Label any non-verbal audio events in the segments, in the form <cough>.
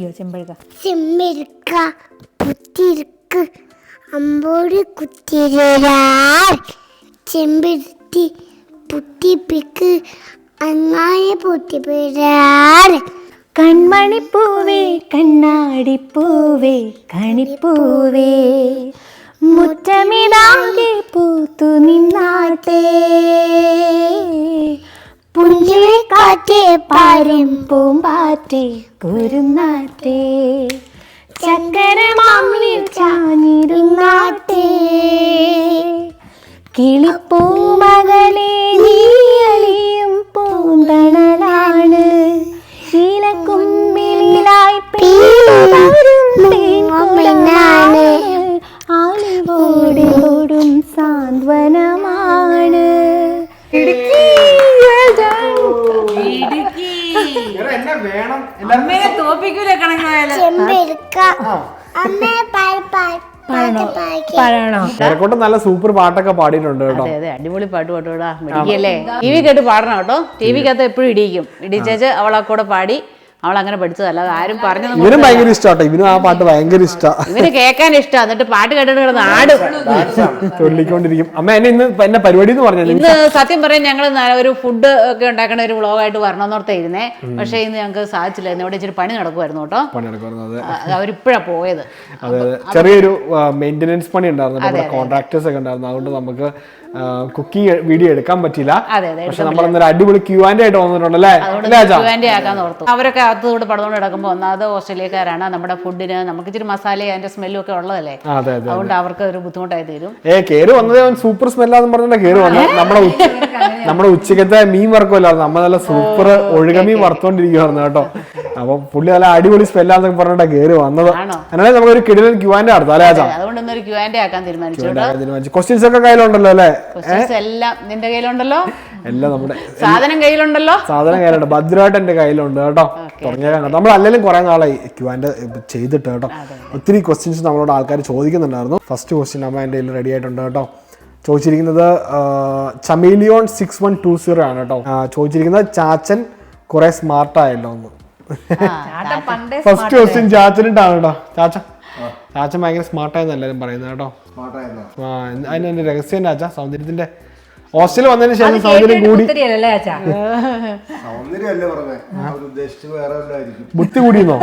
അയ്യോ ചെമ്പഴുക ചെമ്മെടുക്ക കുത്തിരുക്ക് അമ്പോട് കുത്തിരാർ ചെമ്പെടുത്തി പുത്തിപ്പിക്ക് അങ്ങായ പൊത്തിപ്പിരാർ കൺമണിപ്പൂവേ കണ്ണാടിപ്പൂവേ കണിപ്പൂവേ. മുറ്റമിതാകെ പൂത്തു നിന്നാട്ടേ. പുഞ്ചിരി കാറ്റേ പാരും പൂമ്പാറ്റേ കുരുന്നാറ്റേ. ചക്കര മാമി ചാഞ്ഞിരുന്നാട്ടേ കിളിപ്പൂമകളെ നീയലിയും പൂന്തണലാണ്. പറയണോ നല്ല സൂപ്പർ പാട്ടൊക്കെ പാടിയിട്ടുണ്ട് കേട്ടോ. അതെ അതെ അടിപൊളി പാട്ട് പാട്ടുകൂടാ മിടിക്കല്ലേ ടി വി കേട്ട് പാടണം കേട്ടോ. ടി വിക്കകത്ത് എപ്പോഴും ഇടിയിക്കും. ഇടിച്ചേച്ച് അവളെ കൂടെ പാടി. അവൾ അങ്ങനെ പഠിച്ചതല്ല ആരും പറഞ്ഞു ഇവനും ഭയങ്കര ഇഷ്ടാട്ടോ. ഇവനും ആ പാട്ട് ഭയങ്കര ഇഷ്ടാ. ഇവന് കേൾക്കാൻ ഇഷ്ടം. എന്നിട്ട് പാട്ട് കേട്ടിട്ട് കിടന്ന് ആടും. ചൊല്ലിക്കൊണ്ടിരിക്കും. അമ്മ എന്നെ ഇന്ന് എന്നെ പരിപാടി എന്ന് പറഞ്ഞു ഇന്ന് സത്യം പറയാൻ ഞങ്ങൾ ഒരു ഫുഡ് ഒക്കെ ഉണ്ടാക്കുന്ന ഒരു വ്ളോഗായിട്ട് വരണമെന്നോർത്താ ഇരുന്നേ. പക്ഷേ ഇന്ന് ഞങ്ങൾക്ക് സാധിച്ചില്ല ഇന്ന് ഇവിടെ ഇച്ചിരി പണി നടക്കുമായിരുന്നു കേട്ടോ. പണി നടക്കുന്നത് അവരിപ്പോഴാ പോയത്. അതെ ചെറിയൊരു മെയിന്റെനൻസ് പണി ഉണ്ടായിരുന്നു. നമ്മുടെ കോൺട്രാക്ടേഴ്സ് ഒക്കെ ഉണ്ടായിരുന്നു. അതുകൊണ്ട് നമുക്ക് കുക്കി വീഡിയോ എടുക്കാൻ പറ്റില്ല അതെ അതെ പക്ഷെ നമ്മൾ ഇന്നൊരു അടിപൊളി ക്യൂ ആൻഡ് ആയിട്ട് വന്നിട്ടുണ്ടല്ലേ അവരൊക്കെ അകത്തുകൂടെ പടന്നുകൊണ്ട് കിടക്കുമ്പോൾ ഒന്നാമത് ഓസ്ട്രേലിയക്കാരാണ്. നമ്മുടെ ഫുഡിന് നമുക്ക് ഇച്ചിരി മസാല അതിന്റെ സ്മെല്ലും ഒക്കെ ഉള്ളതല്ലേ? അതെ അതെ അതുകൊണ്ട് അവർക്ക് ഒരു ബുദ്ധിമുട്ടായി തീരും. ഏ കേര് വന്നത് അവൻ സൂപ്പർ സ്മെല്ലാന്ന് പറഞ്ഞിട്ട് കേറി വന്നത് നമ്മുടെ <laughs> നമ്മുടെ ഉച്ചക്കത്തെ മീൻ വറക്കുമല്ലോ നമ്മൾ നല്ല സൂപ്പർ ഒഴുകമീൻ വറുത്തോണ്ടിരിക്കുവായിരുന്നു കേട്ടോ. അപ്പൊ പുള്ളി നല്ല അടിപൊളി സ്പെല്ലാന്നൊക്കെ പറഞ്ഞിട്ടാ കേറി വന്നത്? അങ്ങനെ നമുക്കൊരു കിടിലൻ ക്യൂ ആൻഡ് നടത്താം അല്ലേ ക്യൂ ആൻഡ് ആക്കാൻ തീരുമാനിച്ചു ക്വസ്റ്റ്യൻസ് ഒക്കെ കയ്യിലുണ്ടല്ലോ അല്ലേ? എല്ലാം നിന്റെ കയ്യിലുണ്ടല്ലോ? എല്ലാം നമ്മുടെ സാധനം കയ്യിലുണ്ടല്ലോ? സാധനം കയ്യിലുണ്ട്. ഭദ്രമായിട്ട് എന്റെ കയ്യിലുണ്ട് കേട്ടോ. തുടങ്ങിയ നമ്മൾ അല്ലെങ്കിലും കുറെ നാളായി ക്യൂ ആൻഡ് ചെയ്തിട്ട് കേട്ടോ. ഒത്തിരി ക്വസ്റ്റ്യൻസ് നമ്മളോട് ആൾക്കാർ ചോദിക്കുന്നുണ്ടായിരുന്നു. ഫസ്റ്റ് ക്വസ്റ്റ്യൻ അമ്മ എന്റെ കയ്യിൽ റെഡി ആയിട്ടുണ്ട് കേട്ടോ. ചോദിച്ചിരിക്കുന്നത് chameleon six one two zero ആണ് കേട്ടോ. ചോദിച്ചിരിക്കുന്നത് ചാച്ചൻ കുറെ സ്മാർട്ട് ആയല്ലോ എന്ന്. ഫസ്റ്റ് ക്വസ്റ്റ്യൻ ചാച്ചനിട്ടാണ് കേട്ടോ ചാച്ച ചാച്ചൻ ഭയങ്കര സ്മാർട്ടായെന്ന് എല്ലാവരും പറയുന്നത് കേട്ടോ. ആ അതിന് രഹസ്യം ചാച്ച സൗന്ദര്യത്തിന്റെ ഹോസ്റ്റലിൽ വന്നതിന് ശേഷം സൗന്ദര്യം കൂടി. ബുദ്ധി കൂടിയെന്നോ?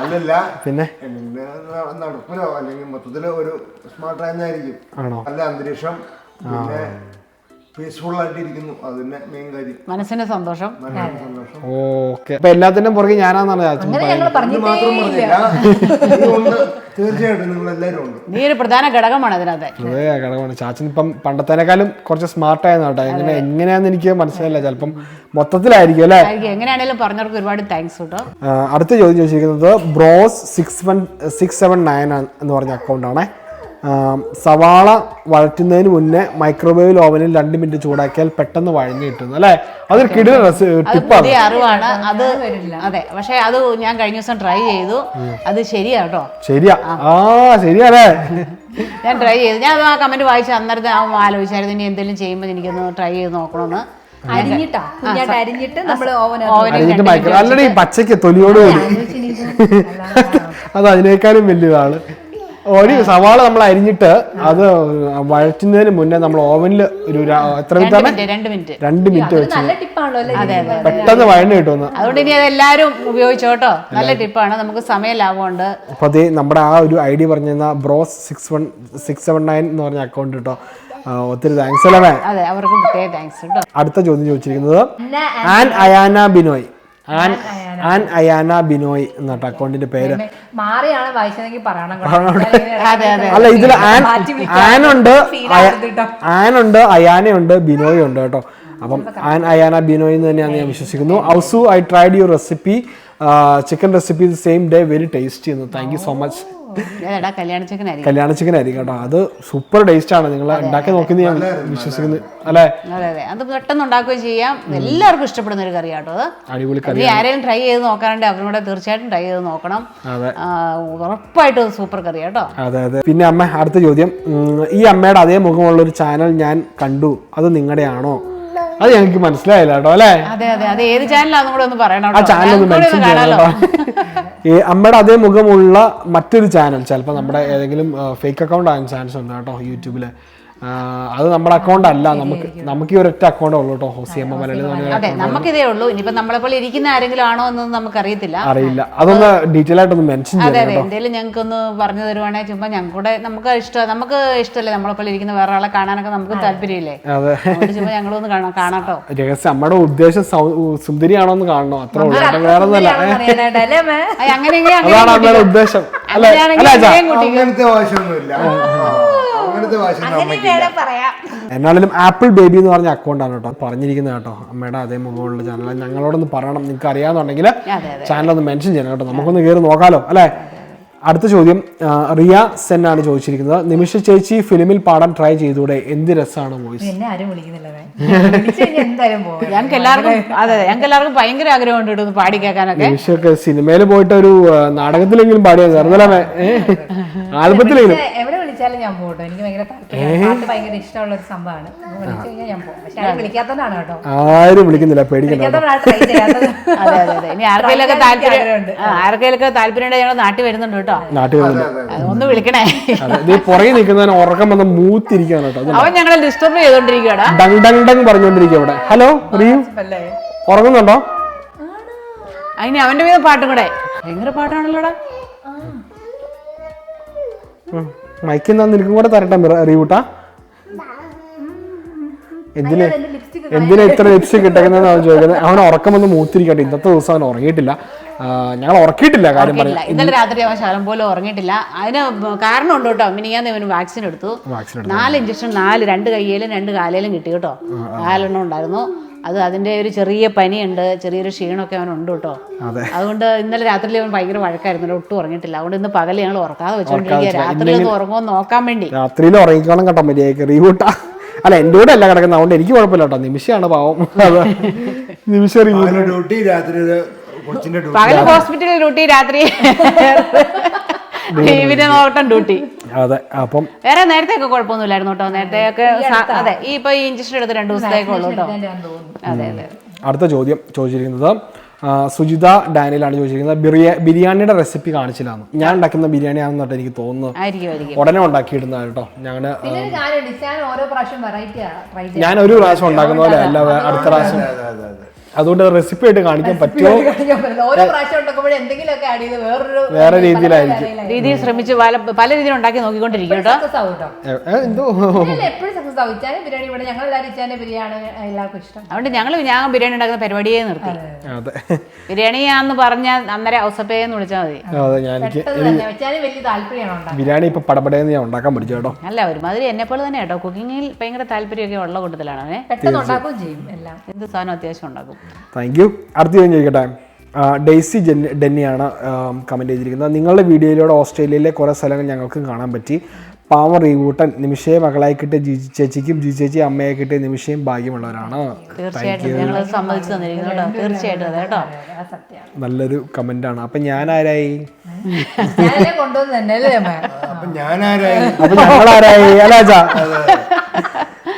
അല്ലല്ല. പിന്നെ? നടപ്പിലോ? അല്ലെങ്കിൽ മൊത്തത്തിൽ ഒരു സ്മാർട്ട് ആയിരുന്നായിരിക്കും. ആണോ? നല്ല അന്തരീക്ഷം. പിന്നെ പീസ്ഫുൾ മെയിൻ കാര്യം. മനസ്സിന് സന്തോഷം. നല്ല സന്തോഷം. ഓക്കെ. അപ്പൊ എല്ലാത്തിനും പുറകെ ഞാനാന്നാണ് ചാച്ചൻ ഞങ്ങൾ ഇത് പറഞ്ഞിട്ടേ മാത്രം പറഞ്ഞില്ല. ഇതുകൊണ്ട് തീർച്ചയായിട്ടും നിങ്ങൾ എല്ലാവരും ഉണ്ട്. നീ ഒരു പ്രധാന ഘടകമാണ് അതിനകത്ത്. അതെ ഘടകമാണ്. ചാച്ചൻ ഇപ്പം പണ്ടത്തേനേക്കാളും കുറച്ച് സ്മാർട്ട് ആയെന്ന് കേട്ടോ എങ്ങനെ എങ്ങനെയാന്ന് എനിക്ക് മനസ്സിലായില്ല. ചിലപ്പം മൊത്തത്തിലായിരിക്കും അല്ലേ? ആയിരിക്കും. എങ്ങനെയാണേലും പറഞ്ഞവർക്ക് ഒരുപാട് താങ്ക്സ് കേട്ടോ ആ, അടുത്ത ചോദ്യം ചോദിച്ചിരിക്കുന്നത് bros six one six seven nine എന്ന് പറഞ്ഞ അക്കൗണ്ടാണ് സവാള വഴറ്റുന്നതിന് മുന്നേ മൈക്രോവേവ് ഓവനിൽ രണ്ട് മിനിറ്റ് ചൂടാക്കിയാൽ പെട്ടെന്ന് വഴഞ്ഞു കിട്ടുന്നു അല്ലേ? അതൊരു കിടില ടിപ്പാണ് അറിവാണ്. അത് അതെ പക്ഷേ അത് ഞാൻ കഴിഞ്ഞ ദിവസം ട്രൈ ചെയ്തു. അത് ശരിയാ കേട്ടോ. ശരിയാ. ആ. ശരിയാണേ ഞാൻ ട്രൈ ചെയ്തു. ഞാൻ ആ കമന്റ് വായിച്ച് അന്നേരത്തെ ആ ആലോചിച്ചായിരുന്നു ഇനി എന്തെങ്കിലും ചെയ്യുമ്പോൾ എനിക്കൊന്ന് ട്രൈ ചെയ്ത് നോക്കണമെന്ന് അരിഞ്ഞിട്ടാ? കുഞ്ഞായിട്ട് അരിഞ്ഞിട്ട് നമ്മൾ അല്ലടി പച്ചക്ക് തൊലിയോട് കൂടി. <laughs> അത് അതിനേക്കാളും വലിയതാണ് ഒരു സവാള നമ്മൾ അരിഞ്ഞിട്ട് അത് വഴറ്റുന്നതിന് മുന്നേ നമ്മൾ ഓവനിൽ ഒരു എത്ര മിനിറ്റ് രണ്ട് മിനിറ്റ്. രണ്ട് മിനിറ്റ് വെച്ച്. നല്ല ടിപ്പാണല്ലോ അല്ലേ? അതെ അതെ പെട്ടെന്ന് വഴണ്ട് കിട്ടുമെന്ന്. അതുകൊണ്ട് ഇനി എല്ലാവരും ഉപയോഗിച്ചോ കേട്ടോ. നല്ല ടിപ്പാണ്. നമുക്ക് സമയം ലാഭമുണ്ട്. അപ്പൊ അതേ നമ്മുടെ ആ ഒരു ഐ ഡി പറഞ്ഞിരുന്ന bros six one six seven nine എന്ന് പറഞ്ഞ അക്കൗണ്ട് കേട്ടോ ഒത്തിരി താങ്ക്സ് അല്ലേ? അതെ അവർക്ക് പ്രത്യേക താങ്ക്സ് കേട്ടോ അടുത്ത ചോദ്യം ചോദിച്ചിരിക്കുന്നത് ആൻ അയാന ബിനോയ്. ആൻ ആൻ അയാന. ബിനോയ് എന്നിട്ട് അക്കൗണ്ടിന്റെ പേര്. മാറിയാണ് വായിച്ചതെങ്കിൽ പറയണം അല്ല ഇതിൽ ആൻ ആനുണ്ട്. ആനുണ്ട് അയാനയുണ്ട് ബിനോയ് ഉണ്ട് കേട്ടോ. അപ്പം ആൻ അയാന ബിനോയ് എന്ന് തന്നെയാണ് ഞാൻ വിശ്വസിക്കുന്നു. ഔസു I tried your recipe. Chicken recipe same day very tasty എന്ന്. താങ്ക് യു സോ മച്ച് കല്യാണ ചിക്കൻ ആയിരിക്കും. കേട്ടോ. അത് സൂപ്പർ ടേസ്റ്റ് ആണ്. നിങ്ങൾ ഉണ്ടാക്കി നോക്കുന്നത് ഞാൻ വിശ്വസിക്കുന്നു. അല്ലേ? അതെ അതെ. അത് പെട്ടെന്ന് ഉണ്ടാക്കുകയും ചെയ്യാം. എല്ലാവർക്കും ഇഷ്ടപ്പെടുന്ന ഒരു കറി കേട്ടോ അത്. അടിപൊളി കറി ആരെയും ആരെങ്കിലും ട്രൈ ചെയ്ത് നോക്കാറുണ്ട് അവരും കൂടെ തീർച്ചയായിട്ടും ട്രൈ ചെയ്ത് നോക്കണം. ഉറപ്പായിട്ടും സൂപ്പർ കറി കേട്ടോ അതെ അതെ. പിന്നെ അമ്മ അടുത്ത ചോദ്യം. ഈ അമ്മയുടെ അതേ മുഖമുള്ള ഒരു ചാനൽ ഞാൻ കണ്ടു. അത് നിങ്ങളുടെയാണോ? അത് ഞങ്ങൾക്ക് മനസ്സിലായില്ല കേട്ടോ അല്ലേ? അതെ അതെ. അത് ഏത് കൂടെ ഒന്ന് പറയണം ആ. ചാനൽ ഒന്ന് മെൻഷൻ ചെയ്യണം കേട്ടോ. ഈ അമ്മയുടെ അതേ മുഖമുള്ള മറ്റൊരു ചാനൽ ചിലപ്പോൾ നമ്മുടെ ഏതെങ്കിലും ഫേക്ക് അക്കൗണ്ട് ആകാൻ ചാൻസ് ഉണ്ട് കേട്ടോ യൂട്യൂബിൽ അത് നമ്മുടെ അക്കൗണ്ട് അല്ല. നമുക്ക് നമുക്ക് ഈ ഒരൊറ്റ അക്കൗണ്ടേ ഉള്ളൂ കേട്ടോ ഹോസി അമ്മ മലയാളി എന്ന് അതെ നമുക്കിതേ ഉള്ളൂ. ഇനിയിപ്പോ നമ്മളെ പോലെ ഇരിക്കുന്ന ആരെങ്കിലും ആണോ എന്നൊന്നും നമുക്കറിയത്തില്ല. അറിയില്ല. അതൊന്ന് ഡീറ്റെയിൽ ആയിട്ടൊന്ന് മെൻഷൻ അതെ ചെയ്യണം അതെ എന്തെങ്കിലും ഞങ്ങൾക്കൊന്ന് പറഞ്ഞു തരുവാണെങ്കിൽ ചുമ്മാ ഞങ്ങളുടെ കൂടെ നമുക്ക് ഇഷ്ടം നമുക്ക് ഇഷ്ടമല്ലേ നമ്മളെ പോലെ ഇരിക്കുന്ന വേറെ ആളെ കാണാനൊക്കെ നമുക്ക് താല്പര്യമില്ലേ? ചുമ്മാ ഞങ്ങളൊന്ന് കാണാം കാണാട്ടോ. <laughs> രഹസ്യം നമ്മുടെ ഉദ്ദേശം സുന്ദരിയാണോ എന്ന് കാണണോ? അത്ര. വേറെ ഉദ്ദേശം. അങ്ങനത്തെ വാശിയൊന്നുമില്ല അങ്ങനത്തെ പറയാം. എന്നാലും ആപ്പിൾ ബേബി എന്ന് പറഞ്ഞ അക്കൗണ്ട് ആണ് കേട്ടോ. പറഞ്ഞിരിക്കുന്നത് കേട്ടോ. അമ്മയുടെ അതേ മുകളിലുള്ള ചാനൽ ഞങ്ങളോടൊന്ന് പറയണം. നിങ്ങൾക്ക് അറിയാന്നുണ്ടെങ്കിൽ ചാനൽ ഒന്ന് മെൻഷൻ ചെയ്യണം കേട്ടോ. നമുക്കൊന്ന് കയറി നോക്കാലോ അല്ലേ? അടുത്ത ചോദ്യം റിയ സെൻ ആണ് ചോദിച്ചിരിക്കുന്നത്. നിമിഷ ചേച്ചി ഫിലിമിൽ പാടാൻ ട്രൈ ചെയ്തൂടെ? എന്ത് രസമാണ് വോയിസ് എന്നെ ആരും വിളിക്കുന്നില്ല <laughs> ഞങ്ങൾക്ക് എല്ലാവർക്കും അതെ ഞങ്ങൾക്ക് എല്ലാവർക്കും ഭയങ്കര ആഗ്രഹമുണ്ട് ഇവിടെ ഒന്ന് പാടി കേൾക്കാനൊക്കെ. നിമിഷമൊക്കെ സിനിമയിൽ പോയിട്ട് ഒരു നാടകത്തിലെങ്കിലും പാടിയാൽ ആൽബത്തിലെങ്കിലും. വിളിച്ചാലും ഞാൻ പോകട്ടോ കേട്ടോ എനിക്ക് ഭയങ്കര താല്പര്യം. ഭയങ്കര ഇഷ്ടമുള്ള ഒരു സംഭവമാണ്. വിളിച്ചു കഴിഞ്ഞാൽ ഞാൻ പോകും പക്ഷെ ആരും വിളിക്കാത്തതാണ് കേട്ടോ. ആരും വിളിക്കുന്നില്ല. അതെ അതെ അതെ. ഇനി ആർക്കെങ്കിലൊക്കെ താല്പര്യം ഉണ്ട് ആ, ആർക്കെങ്കിലൊക്കെ താല്പര്യം ഉണ്ടെങ്കിൽ ഞങ്ങൾ നാട്ടിൽ വരുന്നുണ്ട് കേട്ടോ. നാട്ടിൽ ഒന്ന് വിളിക്കണേ. നീ പുറകെ നിൽക്കുന്നതിന് ഉറക്കം വന്ന് മൂത്തിരിക്കുകയാണ് കേട്ടോ. അവൻ ഞങ്ങളെ ഡിസ്റ്റർബ് ചെയ്തോണ്ടിരിക്കുകയാണ്. ഡങ് ഡങ് ഡങ് പറഞ്ഞുകൊണ്ടിരിക്കുക ഇവിടെ. ഹലോ റിയു? ഉറങ്ങുന്നുണ്ടോ? അതിന് അവന്റെ വീതം പാട്ടും കൂടെ. ഭയങ്കര പാട്ടാണല്ലോടാ. മൈക്കിൽ എന്നാ നിനക്കും കൂടെ തരട്ടെ റിയൂട്ടാ എന്തിന് എന്തിനാ ഇത്ര ലിപ്സ്റ്റിക് ഇട്ടേക്കുന്നതെന്ന് അവൻ ചോദിക്കുന്നത്. അവൻ ഉറക്കം ഒന്ന് മൂത്തിരിക്കട്ടെ. ഇന്നത്തെ ദിവസം അവൻ ഉറങ്ങിയിട്ടില്ല. ഞങ്ങൾ ഉറക്കിയിട്ടില്ല കാര്യം പറയാം. ഇന്നലെ രാത്രി അവൻ ശകലം പോലും ഉറങ്ങിയിട്ടില്ല. അതിന് കാരണം ഉണ്ട് കേട്ടോ. മിനിയാന്ന് ഇവന് വാക്സിൻ എടുത്തു. നാല് ഇഞ്ചക്ഷൻ നാല് രണ്ട് കയ്യിലും രണ്ട് കാലയിലും കിട്ടി കേട്ടോ. നാലെണ്ണം ഉണ്ടായിരുന്നു. അത് അതിന്റെ ഒരു ചെറിയ പനിയുണ്ട് ചെറിയൊരു ക്ഷീണമൊക്കെ അവനുണ്ട് കേട്ടോ. അതെ. അതുകൊണ്ട് ഇന്നലെ രാത്രിയിൽ അവൻ ഭയങ്കര വഴക്കായിരുന്നു ഒട്ടും ഉറങ്ങിയിട്ടില്ല. അതുകൊണ്ട് ഇന്ന് പകൽ ഞങ്ങൾ ഉറക്കാതെ വെച്ചോണ്ടിരിക്കുക രാത്രി ഒന്ന് ഉറങ്ങുമോ നോക്കാൻ വേണ്ടി. രാത്രിയിൽ ഉറങ്ങിക്കണം കേട്ടോ മര്യാദയ്ക്ക് റിയൂട്ടാ അല്ല എന്റെ കൂടെ അല്ല കിടക്കുന്നത്. അതുകൊണ്ട് എനിക്ക് കുഴപ്പമില്ല കേട്ടോ. നിമിഷമാണ് പാവം. നിമിഷ ഡ്യൂട്ടി രാത്രി പകൽ ഹോസ്പിറ്റലിൽ ഡ്യൂട്ടി രാത്രി. ഇവന്റെ നോട്ടം ഡ്യൂട്ടി. അതെ അപ്പം വേറെ നേരത്തെ ഒക്കെ കുഴപ്പമൊന്നുമില്ലായിരുന്നു കേട്ടോ. നേരത്തെ ഒക്കെ അതെ ഈ ഇപ്പൊ ഈ ഇഞ്ചക്ഷൻ എടുത്ത് രണ്ടു ദിവസത്തേക്ക് ഉള്ളൂ കേട്ടോ. അതെ അതെ. അടുത്ത ചോദ്യം ചോദിച്ചിരിക്കുന്നത് സുജിത ഡാനിയലാണ് ചോദിച്ചിരിക്കുന്നത് ബിറിയ ബിരിയാണിയുടെ റെസിപ്പി കാണിച്ചില്ലാന്ന്. ഞാൻ ഉണ്ടാക്കുന്ന ബിരിയാണി ആണെന്ന് തൊട്ട് എനിക്ക് തോന്നുന്നു ഉടനെ ഉണ്ടാക്കിയിടുന്ന കേട്ടോ. ഞങ്ങൾ ഞാൻ ഓരോ പ്രാവശ്യം വെറൈറ്റി ട്രൈ ഞാൻ ഒരു പ്രാവശ്യം ഉണ്ടാക്കുന്ന പോലെ അല്ല അടുത്ത പ്രാവശ്യം. അതെ അതെ അതെ. അതുകൊണ്ട് റെസിപ്പി ആയിട്ട് കാണിക്കാൻ പറ്റുമോ? വേറെ രീതിയിലായിരിക്കും. രീതിയിൽ ശ്രമിച്ച് പല പല രീതിയിൽ ഉണ്ടാക്കി നോക്കിക്കൊണ്ടിരിക്കും എന്തോ? എപ്പോഴും സക്സസ് ആവും. ബിരിയാണി ഇവിടെ ഞങ്ങൾ എല്ലാവരും ബിരിയാണി എല്ലാവർക്കും ഇഷ്ടം. അതുകൊണ്ട് ഞങ്ങൾ ഞാൻ ബിരിയാണി ഉണ്ടാക്കുന്ന പരിപാടിയെ നിർത്തി. അതെ ബിരിയാണിയാന്ന് പറഞ്ഞാൽ അന്നേരം ഔസപ്പേന്ന് വിളിച്ചാൽ മതി. അതെ ഞാൻ പെട്ടെന്ന് തന്നെ. വലിയ താല്പര്യമാണ് ഉണ്ടാക്കാൻ. ബിരിയാണി ഇപ്പൊ പടപടയെന്ന് ഞാൻ ഉണ്ടാക്കാൻ പഠിച്ചു കേട്ടോ. അല്ല ഒരുമാതിരി എന്നെ പോലെ തന്നെ കേട്ടോ. കുക്കിങ്ങിൽ ഭയങ്കര താല്പര്യമൊക്കെ ഉള്ള കൂട്ടത്തിലാണ്. പെട്ടെന്ന് ഉണ്ടാക്കുകയും ചെയ്യും എല്ലാം. എന്ത് സാധനം അത്യാവശ്യം ഉണ്ടാക്കും. താങ്ക് യു അടുത്ത ചോദ്യം ചോദിക്കട്ടെ. ഡെയ്സി ജെൻ ഡെന്നിയാണ് കമന്റ് ചെയ്തിരിക്കുന്നത്. നിങ്ങളുടെ വീഡിയോയിലൂടെ ഓസ്ട്രേലിയയിലെ കുറേ സ്ഥലങ്ങൾ ഞങ്ങൾക്കും കാണാൻ പറ്റി. പാവം റീവൂട്ടൻ നിമിഷയെ മകളായി കിട്ടിയ ജി ചേച്ചിക്കും ജി ചേച്ചി അമ്മയെ കിട്ടിയ നിമിഷയും ഭാഗ്യമുള്ളവരാണ്. നല്ലൊരു കമന്റ് ആണ്. അപ്പൊ ഞാൻ ആരായി അപ്പം ഞാൻ ആരായി അപ്പൊ ഞാനാരായി? ആരായി അല്ലാച്ചാ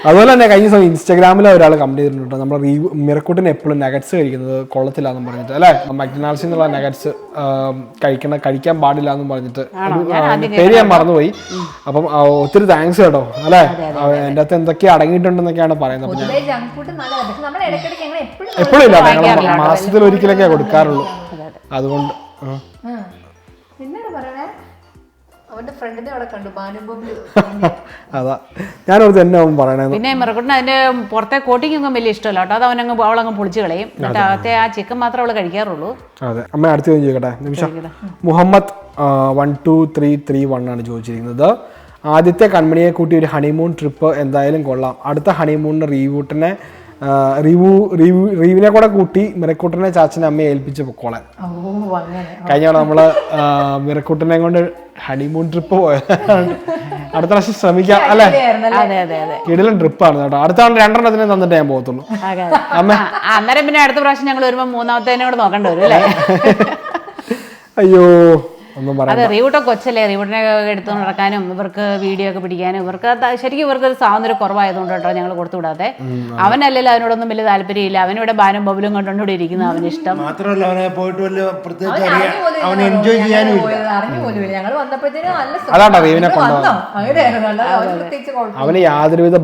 അതുപോലെ തന്നെ കഴിഞ്ഞ ദിവസം ഇൻസ്റ്റാഗ്രാമിൽ ഒരാൾ കമന്റ് ചെയ്തിട്ടുണ്ട് നമ്മൾ റീ മിറക്കൂട്ടിന് എപ്പോഴും നഗറ്റ്സ് കഴിക്കുന്നത് കൊള്ളത്തില്ലാന്നും പറഞ്ഞിട്ട് അല്ലേ? മക്ഡൊണാൾഡ്സിൽ നിന്നുള്ള നഗറ്റ്സ് കഴിക്കണ കഴിക്കാൻ പാടില്ല എന്നും പറഞ്ഞിട്ട് പേര് ഞാൻ മറന്നുപോയി. അപ്പം ഒത്തിരി താങ്ക്സ് കേട്ടോ അല്ലേ? എന്റെ എന്റെ അകത്ത് എന്തൊക്കെ അടങ്ങിയിട്ടുണ്ടെന്നൊക്കെയാണ് പറയുന്നത്. എപ്പോഴും ഇല്ല ഞങ്ങൾ മാസത്തിൽ ഒരിക്കലൊക്കെ കൊടുക്കാറുള്ളൂ. അതുകൊണ്ട് ആ. പിന്നീട് ഞാൻ <laughs> അതാ. ഞാനോർത്ത് എന്നെ അവൻ പറയണേ. പിന്നെ മിറക്കുട്ടിന് അതിന്റെ പുറത്തെ കോട്ടിങ് ഒന്നും വലിയ ഇഷ്ടമല്ല കേട്ടോ. അത് അവനങ്ങ് അവളങ്ങ് പൊളിച്ചു കളയും. എന്നിട്ട് അകത്തെ ആ ചിക്കൻ മാത്രമേ അവൾ കഴിക്കാറുള്ളൂ. അതെ. അമ്മ അടുത്ത ചോദിക്കട്ടെ? നിമിഷം. Muhammad one two three three one ആണ് ചോദിച്ചിരിക്കുന്നത്. ആദ്യത്തെ കൺമണിയെ കൂട്ടി ഒരു ഹണിമൂൺ ട്രിപ്പ് എന്തായാലും കൊള്ളാം. അടുത്ത ഹണിമൂണിന് റീവൂട്ടിനെ റിവൂ റിവു റീവിനെ കൂടെ കൂട്ടി മിറക്കൂട്ടനെ ചാച്ചനെ അമ്മയെ ഏൽപ്പിച്ച് പൊക്കോളെ ഓ അങ്ങനെ. കഴിഞ്ഞ തവണ നമ്മൾ മിറക്കൂട്ടനെ കൊണ്ട് ഹണിമൂൺ ട്രിപ്പ് പോയ അടുത്ത പ്രാവശ്യം ശ്രമിക്കാം അല്ലെ? അതെ അതെ അതെ. കിടിലൻ ട്രിപ്പാണ് കേട്ടോ. അടുത്ത തവണ രണ്ടെണ്ണത്തിനെ തന്നിട്ട് ഞാൻ പോകത്തുള്ളൂ. അമ്മ. അന്നേരം പിന്നെ അടുത്ത പ്രാവശ്യം ഞങ്ങൾ വരുമ്പോൾ മൂന്നാമത്തേനെ കൂടെ നോക്കേണ്ടി വരും അല്ലേ? അയ്യോ. അതെ റീവൂട്ട കൊച്ചല്ലേ? റീവൂട്ടിനെ എടുത്തു നടക്കാനും ഇവർക്ക് വീഡിയോ ഒക്കെ പിടിക്കാനും ഇവർക്ക് അത് ശരിക്കും ഇവർക്ക് ഒരു സ്വാതന്ത്ര്യം കുറവായതുകൊണ്ട് കേട്ടോ ഞങ്ങൾ കൊടുത്തുവിടാതെ അവനല്ലല്ലോ അവനോടൊന്നും വലിയ താല്പര്യമില്ല. അവനിവിടെ ബാനും ബബിലും കണ്ടുകൊണ്ടിവിടെ ഇരിക്കുന്ന അവന് ഇഷ്ടം. മാത്രമല്ല അവനെ പോയിട്ട് പ്രത്യേകിച്ച് എൻജോയ് ചെയ്യാനും അവന് യാതൊരുവിധ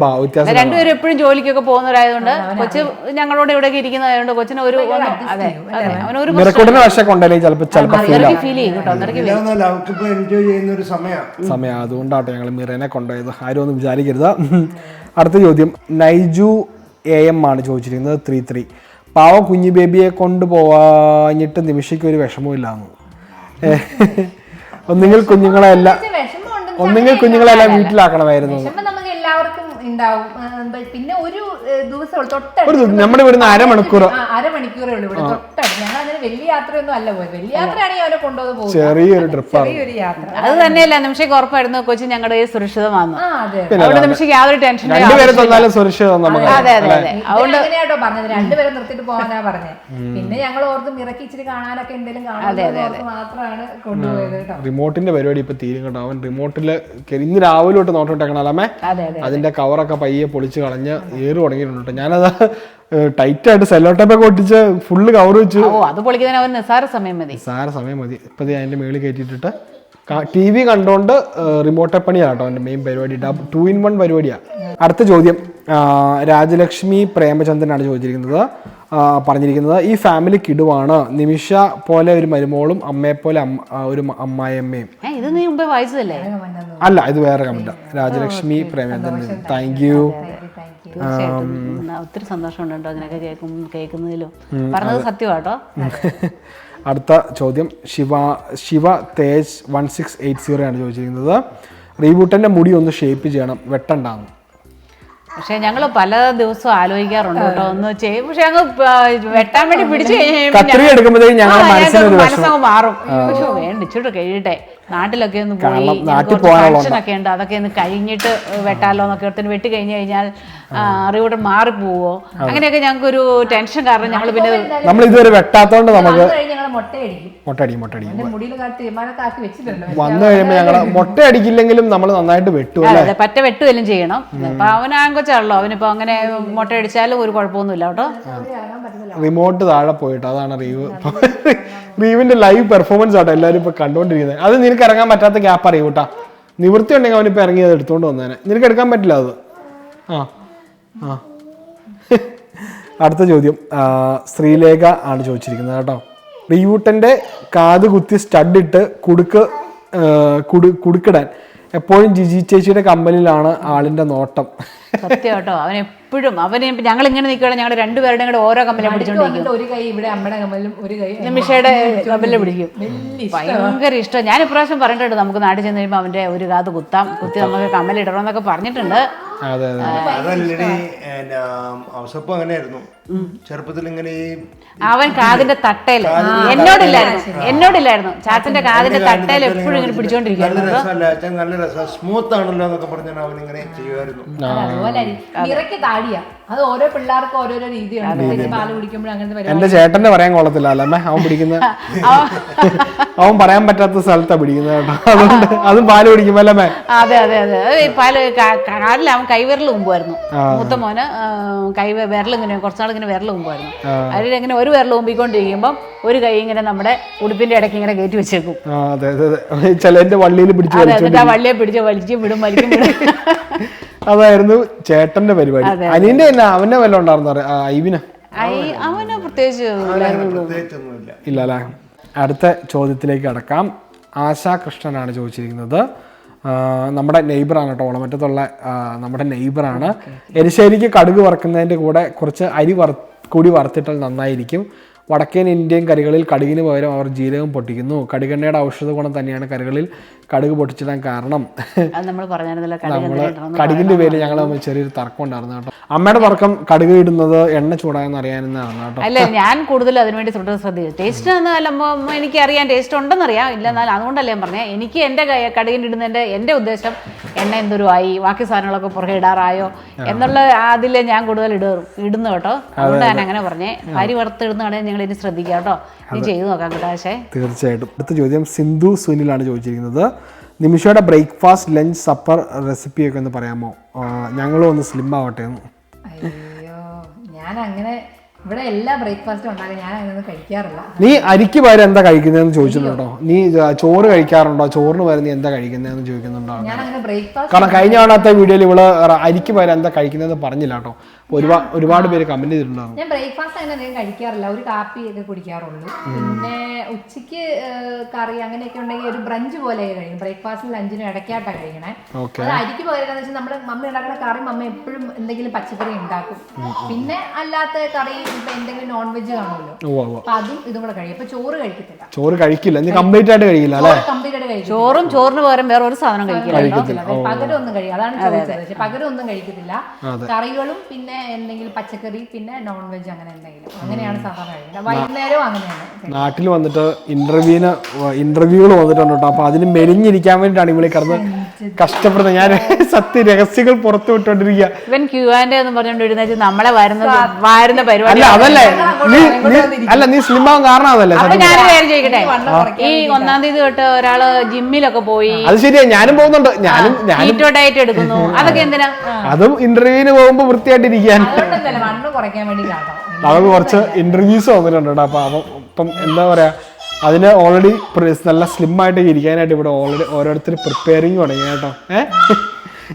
രണ്ടുപേരും എപ്പോഴും ജോലിക്കൊക്കെ പോകുന്നവരായതുകൊണ്ട് കൊച്ച് ഞങ്ങളോട് ഇവിടെ ഇരിക്കുന്നതായതുകൊണ്ട് കൊച്ചിന് ഒരു അതെ അവനൊരു ഫീൽ ചെയ്യും കേട്ടോ അവർക്കിപ്പോ എൻജോയ് ചെയ്യുന്ന ഒരു സമയമാണ് സമയം. അതുകൊണ്ടാട്ടോ ഞങ്ങൾ മിറേനെ കൊണ്ടുപോയത്. ആരും ഒന്നും വിചാരിക്കരുത്. അടുത്ത ചോദ്യം. നൈജു എ എം ആണ് ചോദിച്ചിരിക്കുന്നത്. ത്രീ ത്രീ പാവ കുഞ്ഞു ബേബിയെ കൊണ്ടുപോവാഞ്ഞിട്ട് നിമിഷയ്ക്ക് ഒരു വിഷമവും ഒന്നുകിൽ കുഞ്ഞുങ്ങളെല്ലാം ഒന്നുകിൽ കുഞ്ഞുങ്ങളെല്ലാം വീട്ടിലാക്കണമായിരുന്നു. എല്ലാവർക്കും ഉണ്ടാവും. പിന്നെ ഒരു ദിവസം തൊട്ടടുത്ത് നമ്മുടെ ഇവിടുന്ന് അരമണിക്കൂർ അരമണിക്കൂറേ ഉള്ളൂ ഇവിടെ. തൊട്ടടുത്ത്. ഞങ്ങൾ അങ്ങനെ വലിയ യാത്രയൊന്നും അല്ല പോയത്. വലിയ യാത്രയാണെങ്കിൽ അവരെ കൊണ്ടുപോകുന്നത് പോകും. ചെറിയൊരു ട്രിപ്പാണ് ചെറിയൊരു യാത്ര. അത് തന്നെയല്ല നിമിഷം ഉറപ്പായിരുന്നു. കൊച്ചു ഞങ്ങളുടെ അതെ അതുകൊണ്ട് നിമിഷയ്ക്ക് യാതൊരു ടെൻഷൻ അതെ അതെ അതെ അതുകൊണ്ട് അങ്ങനെയാട്ടോ പറഞ്ഞത്. രണ്ടുപേരെ നിർത്തിട്ട് പോകാനാ പറഞ്ഞത് പിന്നെ ഞങ്ങൾ ഓർത്ത് മിറക്കി ഇച്ചിരി കാണാനൊക്കെ എന്തെങ്കിലും കാണാൻ മാത്രമാണ് കൊണ്ടുപോയത് റിമോട്ടിന്റെ പരിപാടി ഇപ്പൊ തീരും കേട്ടോ. അവൻ റിമോട്ടിൽ ഇന്ന് രാവിലെ തൊട്ട് നോട്ടോട്ടേക്കണല്ലേ അതെ അതെ. അതിന്റെ കവറൊക്കെ പയ്യെ പൊളിച്ച് കളഞ്ഞ് ഏറ് തുടങ്ങിയിട്ടുണ്ട്. ഞാനത് ടൈറ്റ് ആയിട്ട് സെല്ലോ ടൈപ്പൊക്കെ ഒട്ടിച്ച് ഫുള്ള് കവർ വെച്ചു ഓ അത് പൊളിക്കുന്നതിന് അവൻ നിസ്സാര സമയം മതി. സാര സമയം മതി. ഇപ്പൊ അതിന്റെ അതിന്റെ മേളിൽ കയറ്റിയിട്ടിട്ട് ടി വി കണ്ടോണ്ട് റിമോട്ടെ പണിയാണ് കേട്ടോ അവന്റെ മെയിൻ പരിപാടി. ടു ഇൻ വൺ പരിപാടിയാ. അടുത്ത ചോദ്യം രാജലക്ഷ്മി പ്രേമചന്ദ്രനാണ് ചോദിച്ചിരിക്കുന്നത്. പറഞ്ഞിരിക്കുന്നത് ഈ ഫാമിലി കിടുവാണ്. നിമിഷ പോലെ ഒരു മരുമോളും അമ്മയെ പോലെ ഒരു അമ്മായിയമ്മയും. അല്ല ഇത് വേറെ comment Rajalakshmi Premachandran thank you. ഒത്തിരി സന്തോഷമുണ്ട് കേട്ടോ അങ്ങനെയൊക്കെ കേൾക്കും കേൾക്കുന്നതിലും. പറഞ്ഞത് സത്യമാട്ടോ അടുത്ത ചോദ്യം Shiva Shiva Tej one six eight zero ആണ് ചോദിച്ചിരിക്കുന്നത്. റീബൂട്ടന്റെ മുടി ഒന്ന് ഷേപ്പ് ചെയ്യണം വെട്ടണ്ടാന്ന്. പക്ഷെ ഞങ്ങൾ പല ദിവസവും ആലോചിക്കാറുണ്ട് കേട്ടോ. ഒന്ന് ചെയ്യും പക്ഷെ ഞങ്ങൾ വെട്ടാൻ വേണ്ടി പിടിച്ചു കഴിഞ്ഞാൽ മനസ്സങ്ങ് മാറും. പക്ഷെ വേണ്ട ഇച്ചിട്ട് കഴിയട്ടെ. നാട്ടിലൊക്കെ ഒന്ന് പോയി ഒക്കെ ഉണ്ട്. അതൊക്കെ ഒന്ന് കഴിഞ്ഞിട്ട് വെട്ടാലോ എന്നൊക്കെ ഓർത്തിന് വെട്ടി കഴിഞ്ഞു കഴിഞ്ഞാൽ അറിവിടെ മാറിപ്പോവോ? അങ്ങനെയൊക്കെ ഞങ്ങൾക്ക് ഒരു ടെൻഷൻ കാരണം ഞങ്ങൾ പിന്നെ നമ്മൾ ഇതുവരെ വെട്ടാത്തോണ്ട് നമുക്ക് ഞങ്ങൾ മുട്ടയടിക്കും മുടിയിൽ തീരുമാനമൊക്കെ ആക്കി വെച്ചിട്ടുണ്ട്. വന്നു കഴിയുമ്പോൾ ഞങ്ങൾ മുട്ടയടിക്കില്ലെങ്കിലും നമ്മൾ നന്നായിട്ട് വെട്ടു അതെ, പറ്റ വെട്ടുകയും ചെയ്യണം. അപ്പൊ അവൻ ആൺകൊച്ചാണല്ലോ അവനിപ്പോ അങ്ങനെ മുട്ട അടിച്ചാലും ഒരു കുഴപ്പമൊന്നുമില്ല കേട്ടോ? റിമോട്ട് താഴെ പോയിട്ട് അതാണ് റീവ്. റീവിന്റെ ലൈവ് പെർഫോമൻസ് ആട്ടോ എല്ലാവരും ഇപ്പൊ കണ്ടോണ്ടിരിക്കുന്നത് അത് നിനക്ക് ഇറങ്ങാൻ പറ്റാത്ത ഗ്യാപ്പ് അറിയൂ കേട്ടാ നിവൃത്തി ഉണ്ടെങ്കിൽ അവനിപ്പോ ഇറങ്ങി അത് എടുത്തോണ്ട് വന്നേനെ. നിനക്ക് എടുക്കാൻ പറ്റില്ല അത്. ആ ആ. <laughs> അടുത്ത ചോദ്യം. ശ്രീലേഖ ആണ് ചോദിച്ചിരിക്കുന്നത് കേട്ടോ. റീവൂട്ടന്റെ കാത് കുത്തി സ്റ്റഡ് ഇട്ട് കുടുക്ക് കുടു കുടുക്കിടാൻ. എപ്പോഴും ജിജി ചേച്ചിയുടെ കമ്പനിയിലാണ് ആളിന്റെ നോട്ടം. സത്യം കേട്ടോ. അവൻ എപ്പോഴും അവന് ഞങ്ങൾ ഇങ്ങനെ നിൽക്കുകയാണ് ഞങ്ങൾ രണ്ടുപേരുടെയും കൂടെ ഓരോ കമ്പനിയും പിടിച്ചോണ്ടിരിക്കും ഒരു കൈ ഇവിടെ അമ്മയുടെ കമ്പലും ഒരു കൈ നിമിഷയുടെ കമ്പലിൽ പിടിക്കും. ഭയങ്കര ഇഷ്ടം. ഞാൻ ഇപ്രാവശ്യം പറഞ്ഞിട്ടുണ്ട് നമുക്ക് നാട്ടിൽ ചെന്ന് കഴിയുമ്പോൾ അവന്റെ ഒരു കാത് കുത്താം കുത്തി നമുക്ക് കമ്മലിടണം എന്നൊക്കെ പറഞ്ഞിട്ടുണ്ട്. അതെ അതെ അതല്ലടി അവസപ്പം അങ്ങനെയായിരുന്നു. ചെറുപ്പത്തിൽ ഇങ്ങനെ ഈ അവൻ കാതിന്റെ തട്ടയിൽ എന്നോടില്ലായിരുന്നു. എന്നോടില്ലായിരുന്നു. ചാച്ചന്റെ കാതിന്റെ തട്ടയിൽ എപ്പോഴും ഇങ്ങനെ പിടിച്ചോണ്ടിരിക്കുന്നു നല്ല രസം. സ്മൂത്ത് ആണല്ലോ എന്നൊക്കെ പറഞ്ഞാൽ അവൻ ഇങ്ങനെ ചെയ്യുമായിരുന്നു അതുപോലെ നിറയ്ക്ക് താടിയാ. അത് ഓരോ പിള്ളേർക്ക് ഓരോരോ രീതിയുണ്ട്. പാൽ കുടിക്കുമ്പോൾ അങ്ങനത്തെ എന്റെ ചേട്ടന്റെ പറയാൻ കൊള്ളത്തില്ല അല്ലമ്മ അവൻ പിടിക്കുന്ന <laughs> <laughs> അവൻ പറയാൻ പറ്റാത്ത സ്ഥലത്താ പിടിക്കുന്നത് കേട്ടോ. അതുകൊണ്ട് അതും പാൽ പിടിക്കുമ്പോ അല്ലമ്മേ അതെ അതെ അതെ. പാൽ കാലിൽ അവൻ കൈവിരൽ മുമ്പായിരുന്നു മൂത്ത മോന് കൈ വിരൽ ഇങ്ങനെ കുറച്ചാൾ ഇങ്ങനെ വിരൽ മുമ്പായിരുന്നു അതിൽ ഇങ്ങനെ ഒരു വിരൽ മുമ്പിക്കൊണ്ടിരിക്കുമ്പോൾ ഒരു കൈ ഇങ്ങനെ നമ്മുടെ ഉടുപ്പിന്റെ ഇടയ്ക്ക് ഇങ്ങനെ കയറ്റി വെച്ചേക്കും. അതെ അതെ ചില വള്ളിയിൽ പിടിച്ചു വള്ളിയെ പിടിച്ച് വലിച്ചും വിടും വലിക്കും വിടും. <laughs> അതായിരുന്നു ചേട്ടന്റെ പരിപാടി. അനിയന്റെ തന്നെ അവന്റെ വല്ല ഉണ്ടായിരുന്നു? ഐവിന്. ഐ- അവന് പ്രത്യേകിച്ച് ഇല്ല അല്ലേ അടുത്ത ചോദ്യത്തിലേക്ക് കടക്കാം. ആശാ കൃഷ്ണനാണ് ചോദിച്ചിരിക്കുന്നത്. നമ്മുടെ നെയ്ബറാണ് കേട്ടോ. ഓളമറ്റത്തുള്ള നമ്മുടെ നെയ്ബറാണ് എരിശ്ശേരിക്ക് കടുക് വറുക്കുന്നതിന്റെ കൂടെ കുറച്ച് അരി വറ കൂടി വറുത്തിട്ടാൽ നന്നായിരിക്കും. വടക്കേൻ ഇന്ത്യൻ കറികളിൽ കടുകിന് പകരം അവർ ജീരകം പൊട്ടിക്കുന്നു. കടുകെണ്ണയുടെ ഔഷധ ഗുണം തന്നെയാണ് കറികളിൽ കടുക് പൊട്ടിച്ചിടാൻ കാരണം നമ്മൾ കടുകിന്റെ പേര് ഞങ്ങൾ തമ്മിൽ ചെറിയൊരു തർക്കം ഉണ്ടായിരുന്നു കേട്ടോ. അമ്മയുടെ തർക്കം കടുക് ഇടുന്നത് എണ്ണ ചൂടായെന്ന് അറിയാനെന്നാണ് കേട്ടോ. അല്ല ഞാൻ കൂടുതൽ അതിനുവേണ്ടി തൊട്ട് ശ്രദ്ധിച്ചു ടേസ്റ്റ് എനിക്ക് എനിക്കറിയാം ടേസ്റ്റ് ഉണ്ടെന്നറിയാം ഇല്ല എന്നാൽ അതുകൊണ്ടല്ലേ ഞാൻ പറഞ്ഞത് എനിക്ക് എന്റെ കടുകിന് ഇടുന്നതിന്റെ എന്റെ ഉദ്ദേശം എണ്ണ എന്തൊരു ആയി ബാക്കി സാധനങ്ങളൊക്കെ പുറകെ ഇടാറായോ എന്നുള്ള അതിൽ ഞാൻ കൂടുതൽ ഇടും ഇടുന്നു കേട്ടോ. അതുകൊണ്ട് ഞാൻ അങ്ങനെ പറഞ്ഞേ. അരി വറുത്തിടുന്നതാണെങ്കിൽ ഞങ്ങൾ ഇനി ശ്രദ്ധിക്കാം കേട്ടോ. നീ ചെയ്തു നോക്കാം കേട്ടോ തീർച്ചയായിട്ടും. അടുത്ത ചോദ്യം സിന്ധു സുനിലാണ് ചോദിച്ചിരിക്കുന്നത്. നിമിഷയുടെ ബ്രേക്ക്ഫാസ്റ്റ് ലഞ്ച് സപ്പർ റെസിപ്പി ഒക്കെ ഒന്ന് പറയാമോ? ഞങ്ങളും ഒന്ന് സ്ലിം ആവട്ടെ അയ്യോ ഞാൻ അങ്ങനെ ഇവിടെ എല്ലാ ബ്രേക്ക്ഫാസ്റ്റും ഉണ്ടാകും ഞാൻ അങ്ങനെ ഒന്നും കഴിക്കാറില്ല. നീ അരിക്ക് പകരം എന്താ കഴിക്കുന്നതെന്ന് ചോദിച്ചിട്ടുണ്ടോ? നീ ചോറ് കഴിക്കാറുണ്ടോ? ചോറിന് പകരം നീ എന്താ കഴിക്കുന്നതെന്ന് ചോദിക്കുന്നുണ്ടോ? ഞാൻ അങ്ങനെ ബ്രേക്ക്ഫാസ്റ്റ് കാരണം കഴിഞ്ഞ കാണാത്ത വീഡിയോയിൽ ഇവൾ അരിക്ക് പകരം എന്താ കഴിക്കുന്നതെന്ന് പറഞ്ഞില്ല കേട്ടോ. ഒരുപാട് ഒരുപാട് പേര് കമന്റ് ചെയ്തിട്ടുണ്ടാവും. ഞാൻ ബ്രേക്ക്ഫാസ്റ്റ് അങ്ങനെ എന്തെങ്കിലും കഴിക്കാറില്ല. ഒരു കാപ്പി ഒക്കെ കുടിക്കാറുള്ളൂ. പിന്നെ ഉച്ചയ്ക്ക് കറി അങ്ങനെയൊക്കെ ഉണ്ടെങ്കിൽ ഒരു ബ്രഞ്ച് പോലെ കഴിക്കും ബ്രേക്ക്ഫാസ്റ്റും ലഞ്ചിനും ഇടയ്ക്കായിട്ടാണ് കഴിക്കണേ. ഓക്കെ അത് അരിക്ക് പകരം വെച്ചാൽ നമ്മൾ മമ്മി ഉണ്ടാക്കുന്ന കറി മമ്മ എപ്പോഴും എന്തെങ്കിലും പച്ചക്കറി ഉണ്ടാക്കും. പിന്നെ അല്ലാത്ത കറി ഇപ്പൊ എന്തെങ്കിലും നോൺ വെജ് കാണുമല്ലോ അപ്പൊ അതും ഇതും കൂടെ കഴിക്കും അപ്പൊ ചോറ് കഴിക്കത്തില്ല. ചോറ് കഴിക്കില്ല. കംപ്ലീറ്റ് ആയിട്ട് കഴിക്കില്ല അല്ലേ? കംപ്ലീറ്റ് ആയിട്ട് കഴിക്കും ചോറും ചോറിന് പകരം വേറെ ഒരു സാധനം കഴിക്കില്ല. പകരം ഒന്നും കഴിക്കും അതാണ് ചോദിച്ചത്. പക്ഷെ പകരം ഒന്നും കഴിക്കത്തില്ല കറികളും പിന്നെ എന്തെങ്കിലും പച്ചക്കറി പിന്നെ നോൺ വെജ് അങ്ങനെ എന്തെങ്കിലും. അങ്ങനെയാണ് സാധാരണ കഴിക്കുന്നത് വൈകുന്നേരവും അങ്ങനെയാണ്. നാട്ടിൽ വന്നിട്ട് ഇന്റർവ്യൂവിന് ഇന്റർവ്യൂകൾ വന്നിട്ടുണ്ട് കേട്ടോ. അപ്പൊ അതിന് മെലിഞ്ഞിരിക്കാൻ വേണ്ടിയിട്ടാണ് ഇവിടെ കിടന്ന് കഷ്ടപ്പെടുന്നത് ഞാൻ സത്യ രഹസ്യങ്ങൾ പുറത്തു വിട്ടോണ്ടിരിക്കുക ഇവൻ ക്യൂ ആൻഡ് എന്ന് പറഞ്ഞുകൊണ്ട് എഴുന്നേറ്റ് നമ്മളെ വരുന്നത് വാരുന്ന പരിപാടി അല്ല അതല്ലേ. നീ അല്ല നീ സ്ലിം ആവാൻ കാരണം അതല്ലേ ഞാൻ ചോദിക്കട്ടെ? ഈ ഒന്നാം തീയതി തൊട്ട് ഒരാൾ ജിമ്മിലൊക്കെ പോയി. അത് ശരിയാ ഞാനും പോകുന്നുണ്ട്. ഞാനും ഡയറ്റ് എടുക്കുന്നു. അതൊക്കെ എന്തിനാ? അതും ഇന്റർവ്യൂവിന് പോകുമ്പോ വൃത്തിയായിട്ടിരിക്കാൻ. നമുക്ക് കുറച്ച് ഇന്റർവ്യൂസ് വന്നിട്ടുണ്ട് കേട്ടോ. അപ്പൊ അപ്പം ഇപ്പം എന്താ പറയാ അതിന് ഓൾറെഡി നല്ല സ്ലിം ആയിട്ട് ഇരിക്കാനായിട്ട് ഇവിടെ ഓൾറെഡി ഓരോരുത്തർ പ്രിപ്പയറിങ് തുടങ്ങി കേട്ടോ. ഏഹ്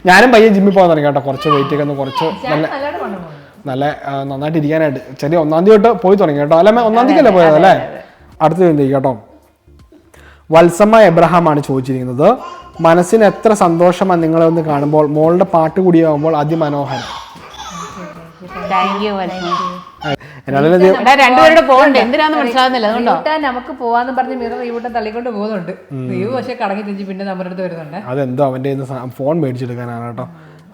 ഞാനും പയ്യെ ജിമ്മിൽ പോകാൻ തുടങ്ങി കേട്ടോ. കുറച്ച് വെയിറ്റ് ഒക്കെ ഒന്ന് കുറച്ച് നല്ല നല്ല നന്നായിട്ട് ഇരിക്കാനായിട്ട്. ചെറിയ ഒന്നാം തീയതി തൊട്ട് പോയി തുടങ്ങി കേട്ടോ. അല്ല ഒന്നാം തീയതി അല്ലേ പോയത് അല്ലേ? അടുത്ത ചോദ്യം കേട്ടോ. വത്സമ്മ എബ്രഹാം ആണ് ചോദിച്ചിരിക്കുന്നത്. മനസ്സിന് എത്ര സന്തോഷമാണ് നിങ്ങളെ ഒന്ന് കാണുമ്പോൾ മോളുടെ പാട്ട് കൂടിയാകുമ്പോൾ അതിമനോഹരം. താങ്ക് യു രണ്ടുപേരുടെ പോകണ്ടേ? എന്തിനാന്ന് മനസ്സിലാകുന്നില്ല അതുകൊണ്ടോ? നമുക്ക് പോവാന്ന് പറഞ്ഞ് മിറർ റീവൂട്ടൻ തള്ളിക്കൊണ്ട് പോകുന്നുണ്ട്. റീവ് പക്ഷെ കടങ്ങി തിരിച്ച് പിന്നെ നമ്മുടെ അടുത്ത് വരുന്നുണ്ട്. അതെന്തോ അവന്റെ ഫോൺ മേടിച്ചെടുക്കാനാണ് കേട്ടോ.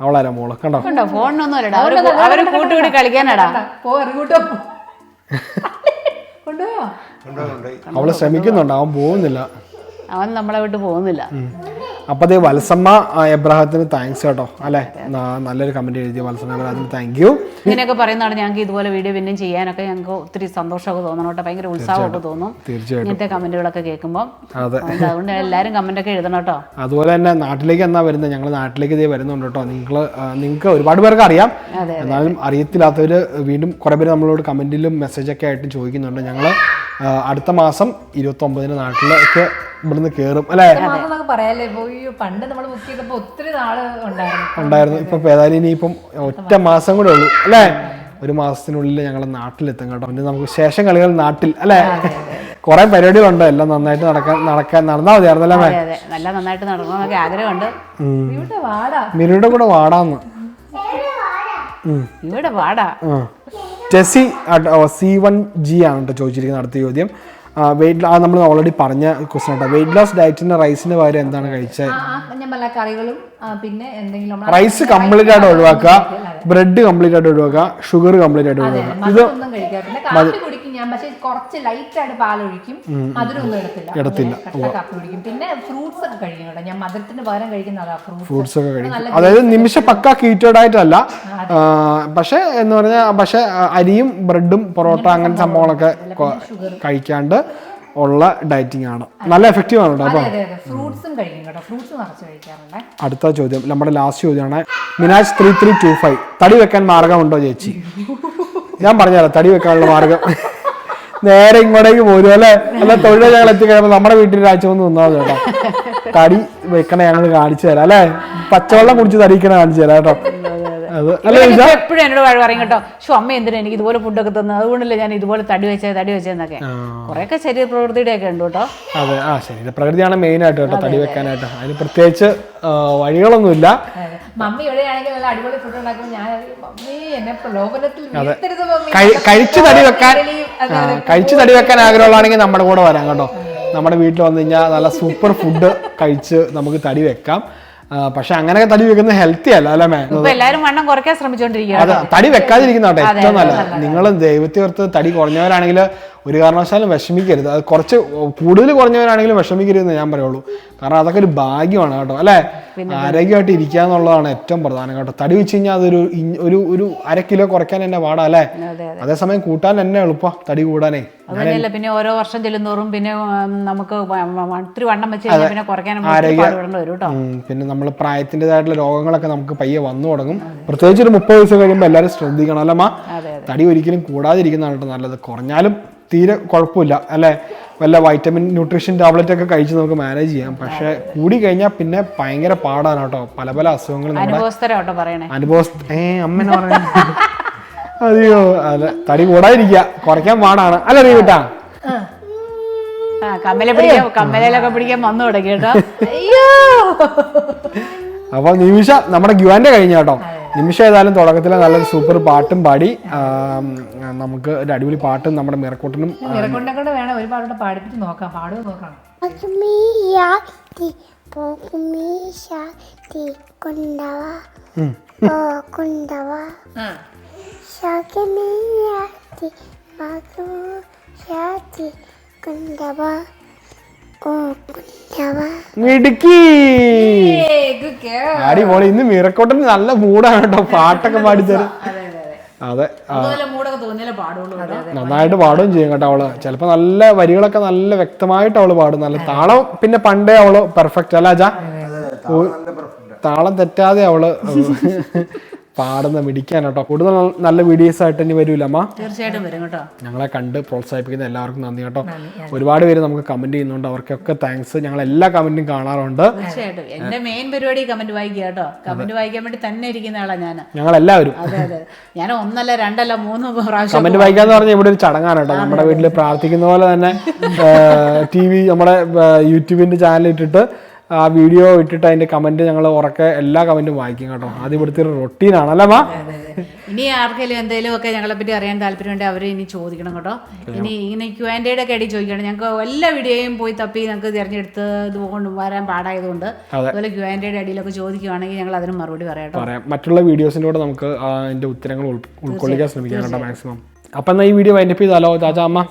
അവളാരാ മോൾ? കണ്ടോ? കണ്ടോ? ഫോണിനൊന്നും അല്ലടാ. അവർ കൂട്ടുകൂടി കളിക്കാനാടാ. പോ റീവൂട്ടോ കൊണ്ടുപോയോ കൊണ്ടുപോയി. അവൾ ശ്രമിക്കുന്നുണ്ട്. അവൻ പോകുന്നില്ല. അവൻ നമ്മളെ വിട്ട് പോകുന്നില്ല. അപ്പൊ അതേ വത്സമ്മ എബ്രാഹത്തിന് താങ്ക്സ് കേട്ടോ. അല്ലെ? നല്ലൊരു കമന്റ് എഴുതിയ വത്സമ്മ എബ്രാഹത്തിന് താങ്ക് യു ഇങ്ങനെയൊക്കെ പറയുന്നതാണ് ഞങ്ങൾക്ക് ഇതുപോലെ വീഡിയോ പിന്നെയും ചെയ്യാനൊക്കെ ഞങ്ങൾക്ക് ഒത്തിരി സന്തോഷമൊക്കെ തോന്നണം കേട്ടോ. ഭയങ്കര ഉത്സാഹമൊക്കെ തോന്നും. തീർച്ചയായിട്ടും. ഇങ്ങനത്തെ കമന്റുകളൊക്കെ കേൾക്കുമ്പോൾ അതെ. അതുകൊണ്ട് എല്ലാവരും കമന്റ് ഒക്കെ എഴുതണം കേട്ടോ. അതുപോലെ തന്നെ നാട്ടിലേക്ക് എന്നാ വരുന്നത്? ഞങ്ങൾ നാട്ടിലേക്ക് ഇതേ വരുന്നുണ്ട് കേട്ടോ. നിങ്ങൾ നിങ്ങൾക്ക് ഒരുപാട് പേർക്ക് അറിയാം. എന്നാലും അറിയത്തില്ലാത്തവർ വീണ്ടും കുറേ പേര് നമ്മളോട് കമന്റിലും മെസ്സേജൊക്കെ ആയിട്ട് ചോദിക്കുന്നുണ്ട്. ഞങ്ങൾ അടുത്ത മാസം ഇരുപത്തി ഒമ്പതിന് നാട്ടിലേക്ക് ഇവിടുന്ന് കേറും. അല്ലേ? പറയാല്ലേ? പണ്ട് നമ്മൾ ബുക്ക് ചെയ്തപ്പോ ഒത്തിരി നാൾ ഉണ്ടായിരുന്നു. ഉണ്ടായിരുന്നു. ഇപ്പൊ ഏതായാലും ഇനിയിപ്പം ഒറ്റ മാസം കൂടെ ഉള്ളൂ. അല്ലേ? ഒരു മാസത്തിനുള്ളിൽ ഞങ്ങൾ നാട്ടിലെത്തും കേട്ടോ. പിന്നെ നമുക്ക് ശേഷം കളികൾ നാട്ടിൽ അല്ലേ? കുറെ പരിപാടികളുണ്ട്. എല്ലാം നന്നായിട്ട് നടക്കാൻ നടക്കാൻ നടന്നാ മതിയായിരുന്നു അല്ലേ നല്ല നന്നായിട്ട് നടക്കണമെന്നൊക്കെ ആഗ്രഹമുണ്ട്. മിനുടെ കൂടെ വാടാന്ന്. ഇവിടെ വാടാ. ടെസി സി വൺ ജി ആണ് കേട്ടോ ചോദിച്ചിരിക്കുന്നത് അടുത്ത ചോദ്യം. വെയിറ്റ് നമ്മൾ ഓൾറെഡി പറഞ്ഞ ക്വസ്റ്റൻ ആട്ടോ. വെയിറ്റ് ലോസ് ഡയറ്റിന്റെ റൈസിന് പകരം എന്താണ് കഴിച്ചത്? ഞാൻ പല കറികളും പിന്നെ എന്തെങ്കിലും റൈസ് കംപ്ലീറ്റ് ആയിട്ട് ഒഴിവാക്കുക. ബ്രെഡ് കംപ്ലീറ്റ് ആയിട്ട് ഒഴിവാക്കുക. ഷുഗർ കംപ്ലീറ്റ് ആയിട്ട് ഒഴിവാക്കുക. ഇത് കുടിക്കും ഞാൻ പക്ഷേ കുറച്ച് ലൈറ്റ് ആയിട്ട് പാലൊഴിക്കും. മധുരം ഒന്നും എടുത്തില്ല എടുത്തില്ല. കാപ്പി കുടിക്കും. പിന്നെ ഫ്രൂട്ട്സ് ഒക്കെ കഴിക്കും കേട്ടോ. ഞാൻ മധുരത്തിന് പകരം കഴിക്കുന്നതാ ഫ്രൂട്ട്സ് ഒക്കെ കഴിക്കും. അതായത് നിമിഷ പക്ക കീറ്റഡ് ആയിട്ടല്ല പക്ഷേ എന്ന് പറഞ്ഞാൽ പക്ഷേ അരിയും ബ്രെഡും പൊറോട്ട അങ്ങനെ സംഭവങ്ങളൊക്കെ കഴിക്കാണ്ട് ഉള്ള ഡയറ്റിംഗ് ആണ്. നല്ല എഫക്റ്റീവ് ആണ് കേട്ടോ അതെ അതെ ഫ്രൂട്ട്സും കഴിക്കും കേട്ടോ. ഫ്രൂട്ട്സ് നിറച്ച് കഴിക്കാറുണ്ട്. അടുത്ത ചോദ്യം. നമ്മുടെ ലാസ്റ്റ് ചോദ്യമാണ്. Minaj three three two five തടി വെക്കാൻ മാർഗമുണ്ടോ ചേച്ചി? ഞാൻ പറഞ്ഞുതരാം തടി വെക്കാനുള്ള മാർഗം. നേരെ ഇങ്ങോട്ടേക്ക് പോരും അല്ലെ? അല്ല തൊഴിൽ ഞങ്ങൾ എത്തിക്കഴിയുമ്പോൾ നമ്മുടെ വീട്ടിൽ ആഴ്ച വന്ന് നിന്നാൽ കേട്ടോ. തടി വെക്കണ ഞങ്ങൾ കാണിച്ചു തരാം അല്ലേ? പച്ചവെള്ളം കുടിച്ച് തടിക്കണ കാണിച്ചു തരാം കേട്ടോ. എപ്പോഴും എന്നോട് വഴി പറയും കേട്ടോ ഷോ അമ്മ എന്തിനാ എനിക്ക് ഇതുപോലെ ഫുഡൊക്കെ തന്നെ? അതുകൊണ്ടല്ലേ ഞാൻ ഇതുപോലെ തടി വെച്ചത് തടി വെച്ചതെന്നൊക്കെ കുറെയൊക്കെ ശരീര പ്രവൃത്തിയുടെ ഒക്കെ ഉണ്ട് കേട്ടോ. അതെ ആ ശരീര പ്രകൃതിയാണ് മെയിൻ ആയിട്ട് കേട്ടോ തടി വെക്കാനായിട്ട്. അതിന് പ്രത്യേകിച്ച് വഴികളൊന്നും വഴികളൊന്നുമില്ല. കഴിച്ചു മമ്മി നല്ല അടിപൊളി ഫുഡ് ഉണ്ടാക്കുമ്പോൾ ഞാൻ മമ്മി എന്നെ പ്രലോഭനത്തിൽ കഴിച്ച് തടി വെക്കാൻ കഴിച്ചു തടി വെക്കാൻ ആഗ്രഹമുള്ളതാണെങ്കിൽ നമ്മുടെ കൂടെ വരാം കേട്ടോ. നമ്മുടെ വീട്ടിൽ വന്നു കഴിഞ്ഞാൽ നല്ല സൂപ്പർ ഫുഡ് കഴിച്ച് നമുക്ക് തടി വെക്കാം. പക്ഷെ അങ്ങനെയൊക്കെ തടി വെക്കുന്നത് ഹെൽത്തി അല്ല അല്ലേ മേ എല്ലാരും വണ്ണം കുറയ്ക്കാൻ ശ്രമിച്ചുകൊണ്ടിരിക്കുകയാണ് തടി വെക്കാതിരിക്കുന്നോട്ടെ ഏറ്റവും നല്ലത്. നിങ്ങൾ ദൈവത്തെ ഓർത്ത് തടി കുറഞ്ഞവരാണെങ്കിൽ ഒരു കാരണവശാലും വിഷമിക്കരുത്. അത് കുറച്ച് കൂടുതൽ കുറഞ്ഞവരാണെങ്കിലും വിഷമിക്കരുതെന്ന് ഞാൻ പറയുള്ളൂ. കാരണം അതൊക്കെ ഒരു ഭാഗ്യമാണ് കേട്ടോ അല്ലേ? ആരോഗ്യമായിട്ട് ഇരിക്കുക എന്നുള്ളതാണ് ഏറ്റവും പ്രധാനം കേട്ടോ. തടി വെച്ച് കഴിഞ്ഞാൽ അതൊരു ഒരു ഒരു അര കിലോ കുറയ്ക്കാൻ തന്നെ പാടാ അല്ലേ? അതെ അതേസമയം കൂട്ടാൻ തന്നെ എളുപ്പം തടി കൂടാനേ. അത് പിന്നെ ഓരോ വർഷം ചെല്ലുന്നോറും പിന്നെ നമുക്ക് ഒത്തിരി വണ്ണം വെച്ച് കഴിഞ്ഞാൽ പിന്നെ കുറയ്ക്കാൻ കേട്ടോ. പിന്നെ നമ്മൾ പ്രായത്തിന്റെതായിട്ടുള്ള രോഗങ്ങളൊക്കെ നമുക്ക് പയ്യെ വന്നു തുടങ്ങും. പ്രത്യേകിച്ച് ഒരു മുപ്പത് വയസ്സ് കഴിയുമ്പോൾ എല്ലാവരും ശ്രദ്ധിക്കണം അല്ലമ്മ മാ? തടി ഒരിക്കലും കൂടാതിരിക്കുന്നതാണ് കേട്ടോ നല്ലത്. കുറഞ്ഞാലും തീരെ കുഴപ്പമില്ല. അല്ലേ? വല്ല വൈറ്റമിൻ ന്യൂട്രീഷൻ ടാബ്ലറ്റ് ഒക്കെ കഴിച്ച് നമുക്ക് മാനേജ് ചെയ്യാം. പക്ഷെ കൂടി കഴിഞ്ഞാൽ പിന്നെ ഭയങ്കര പാടാണ് കേട്ടോ. പല പല അസുഖങ്ങൾ നമ്മുടെ അനുഭവസ്ഥരം കേട്ടോ പറയണേ. അനുഭവ ഏ അമ്മനെ അതെയോ അല്ല തടി കൂടാതിരിക്കുക. കുറയ്ക്കാൻ പാടാണ്. അല്ല കമ്മലെ പിടിക്കാൻ വന്നു തുടങ്ങി കേട്ടോ. അയ്യോ. അപ്പൊ നിമിഷ നമ്മുടെ ഗ്യുവാന്റെ കഴിഞ്ഞ കേട്ടോ. നിമിഷ ഏതായാലും തുടക്കത്തിലെ നല്ലൊരു സൂപ്പർ പാട്ടും പാടി നമുക്ക് ഒരു അടിപൊളി പാട്ടും നമ്മുടെ മിറക്കൂട്ടനും കൊണ്ട് വേണം ഒരു പാടോടെ പാടിപ്പിച്ച് നോക്കാം പാടുക നോക്കാം? കൊണ്ടവാ. മിടുക്കി. അടിപൊളി. ഇന്ന് മിറക്കോട്ടൻ നല്ല മൂടാണ് കേട്ടോ. <laughs> പാട്ടൊക്കെ പാടിത്തരും. അതെ അതെ അതെ. അതെ അതുപോലെ മൂടൊക്കെ തോന്നിയാലേ പാടുള്ളൂ നന്നായിട്ട് പാടുകയും ചെയ്യും കേട്ടോ അവൾ. ചിലപ്പോ നല്ല വരികളൊക്കെ നല്ല വ്യക്തമായിട്ട് അവൾ പാടും. നല്ല താളം പിന്നെ പണ്ടേ അവൾ പെർഫെക്റ്റ് അല്ല അജാ? താളം തെറ്റാതെ അവൾ <laughs> പാടുന്ന മിടിക്കാൻ കേട്ടോ. കൂടുതൽ നല്ല വീഡിയോസ് ആയിട്ട് ഇനി വരൂല അമ്മ? തീർച്ചയായിട്ടും വരും കേട്ടോ. ഞങ്ങളെ കണ്ട് പ്രോത്സാഹിപ്പിക്കുന്ന എല്ലാവർക്കും നന്ദി കേട്ടോ. ഒരുപാട് പേര് നമുക്ക് കമന്റ് ചെയ്യുന്നുണ്ട്. അവർക്കൊക്കെ താങ്ക്സ് ഞങ്ങൾ എല്ലാ കമന്റും കാണാറുണ്ട്. തീർച്ചയായിട്ടും. എന്റെ മെയിൻ പരിപാടി കമന്റ് വായിക്കുക കേട്ടോ. കമന്റ് വായിക്കാൻ വേണ്ടി തന്നെ ഇരിക്കുന്ന ആളാ ഞാൻ ഞങ്ങൾ എല്ലാവരും ഞാൻ ഒന്നല്ല രണ്ടല്ല മൂന്ന് പ്രാവശ്യം കമന്റ് വായിക്കാന്ന് പറഞ്ഞാൽ ഇവിടെ ഒരു ചടങ്ങാണ് കേട്ടോ. നമ്മുടെ വീട്ടിൽ പ്രാർത്ഥിക്കുന്ന പോലെ തന്നെ ടി വി നമ്മുടെ യൂട്യൂബിന്റെ ചാനൽ ഇട്ടിട്ട് ആ വീഡിയോ ഇട്ടിട്ട് അതിന്റെ കമന്റ് ഞങ്ങൾ ഉറക്കെ എല്ലാ കമന്റും വായിക്കും കേട്ടോ. അത് ഇവിടുത്തെ ഒരു റൊട്ടീനാണ് അല്ലേ മാ? ഇനി ആർക്കെങ്കിലും എന്തെങ്കിലും ഒക്കെ ഞങ്ങളെ പറ്റി അറിയാൻ താല്പര്യമുണ്ടെങ്കിൽ അവർ ഇനി ചോദിക്കണം കേട്ടോ. ഇനി ഇങ്ങനെ ക്യു ആൻഡ് എയുടെ ഒക്കെ ഇടയിൽ ചോദിക്കണം. ഞങ്ങൾക്ക് എല്ലാ വീഡിയോയും പോയി തപ്പി ഞങ്ങൾക്ക് തിരഞ്ഞെടുത്ത് ഇതുകൊണ്ട് വരാൻ പാടായതുകൊണ്ട് അതുപോലെ ക്യു ആൻഡ് എയുടെ അടിയിലൊക്കെ ചോദിക്കുവാണെങ്കിൽ ഞങ്ങൾ അതിന് മറുപടി പറയാം മറ്റുള്ള വീഡിയോസിന്റെ കൂടെ നമുക്ക് അതിന്റെ ഉത്തരങ്ങൾ ഉൾക്കൊള്ളിക്കാൻ ശ്രമിക്കാം കേട്ടോ മാക്സിമം അപ്പൊ എന്നാ ഈ വീഡിയോ വൈൻഡപ്പ് ചെയ്താലോ ചാച്ചാമ്മ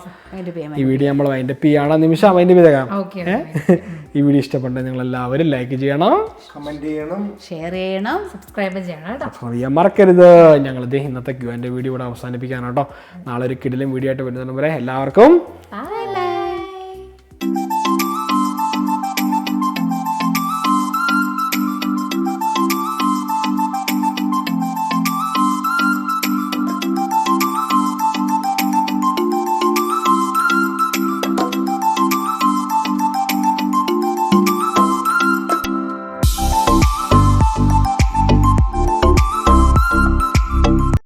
ഈ വീഡിയോ നമ്മൾ വൈൻഡപ്പ് ചെയ്യണം. നിമിഷം വൈൻഡപ്പ് ചെയ്തേക്കാം. ഓക്കെ ഈ വീഡിയോ ഇഷ്ടപ്പെട്ടെങ്കിൽ നിങ്ങൾ എല്ലാവരും ലൈക്ക് ചെയ്യണം. കമന്റ് ചെയ്യണം. ഷെയർ ചെയ്യണം സബ്സ്ക്രൈബ് ചെയ്യണം സബ്സ്ക്രൈബ് ചെയ്യാൻ മറക്കരുത്. ഞങ്ങൾ ഇന്നത്തെ ക്യൂ എന്റെ വീഡിയോ ഇവിടെ അവസാനിപ്പിക്കാനാണ് കേട്ടോ. നാളെ ഒരു കിടിലും വീഡിയോ ആയിട്ട് വരുന്നതിന് വരെ എല്ലാവർക്കും